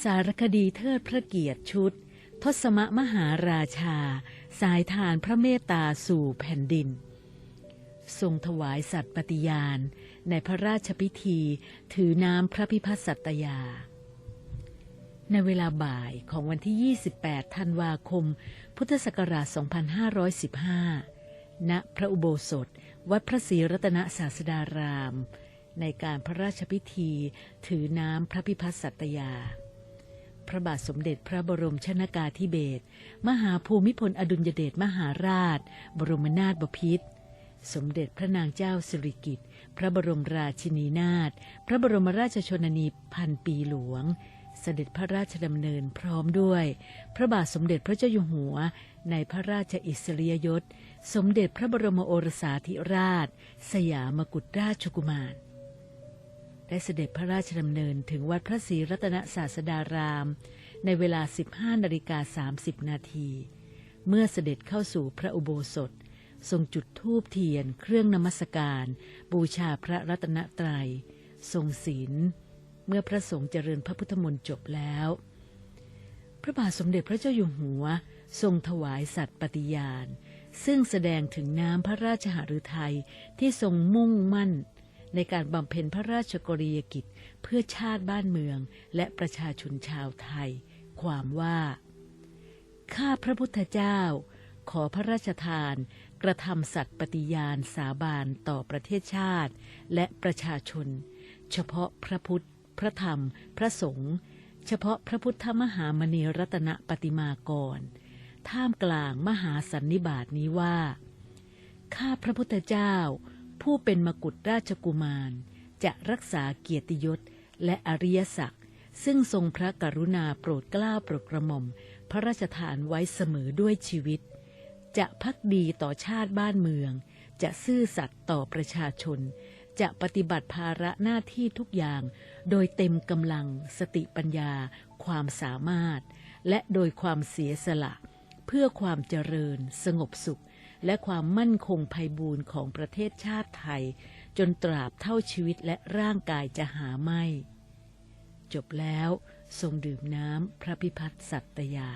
สารคดีเทิดพระเกียรติชุด ทศมมหาราชา สายทานพระเมตตาสู่แผ่นดิน ทรงถวายสัตย์ปฏิญาณ ในพระราชพิธีถือน้ำพระพิพัฒน์สัตยา ในเวลาบ่ายของวันที่ 28 ธันวาคม พุทธศักราช 2515 ณ พระอุโบสถ วัดพระศรีรัตนศาสดารามในการพระราชพิธีถือน้ำพระพิพัฒน์สัตยา ระบาทสมเด็จพระบรมชนากาธิเบศรมหาภูมิพลอดุลยเดชมหาราช บรมนาถบพิตรสมเด็จพระนางเจ้าสิริกิติ์พระบรมราชินีนาถพระบรมราชชนนีพันปีหลวง เสด็จพระราชดำเนินพร้อมด้วย พระบาทสมเด็จพระเจ้าอยู่หัว ในพระราชอิสริยยศ สมเด็จพระบรมโอรสาธิราช สยามกุฎราชกุมาร ได้เสด็จพระราชดำเนินถึงวัดพระศรีรัตนศาสดาราม ในเวลา 15นาฬิกา30 นาที เมื่อเสด็จเข้าสู่พระอุโบสถ ทรงจุดธูปเทียน เครื่องนมัสการ บูชาพระรัตนตรัย ทรงศีล เมื่อพระสงฆ์เจริญพระพุทธมนต์จบแล้ว พระบาทสมเด็จพระเจ้าอยู่หัว ทรงถวายสัตย์ปฏิญาณ ซึ่งแสดงถึงน้ำพระราชหฤทัยที่ทรงมุ่งมั่น ในการบำเพ็ญพระราชกรณียกิจเพื่อชาติบ้านเมืองและประชาชนชาวไทย ความว่า ข้าพระพุทธเจ้า ขอพระราชทาน กระทำสัตย์ปฏิญาณสาบานต่อประเทศชาติ และประชาชน เฉพาะพระพุทธ พระธรรม พระสงฆ์เฉพาะพระพุทธมหามณีรัตนปฏิมากร ท่ามกลางมหาสันนิบาตนี้ว่า ข้าพระพุทธเจ้า ผู้เป็นมกุฎราชกุมาร จะรักษาเกียรติยศและอริยศักดิ์ซึ่งทรงพระกรุณาโปรดเกล้าโปรดกระหม่อม พระราชทานไว้เสมอด้วยชีวิต จะพักดีต่อชาติบ้านเมือง จะซื่อสัตย์ต่อประชาชน จะปฏิบัติภาระหน้าที่ทุกอย่าง โดยเต็มกำลังสติปัญญา ความสามารถ และโดยความเสียสละ เพื่อความเจริญสงบสุข และความมั่นคงภัยบูรณ์ของประเทศชาติไทย จนตราบเท่าชีวิตและร่างกายจะหาไม่ จบแล้วทรงดื่มน้ำพระพิพัฒน์สัตยา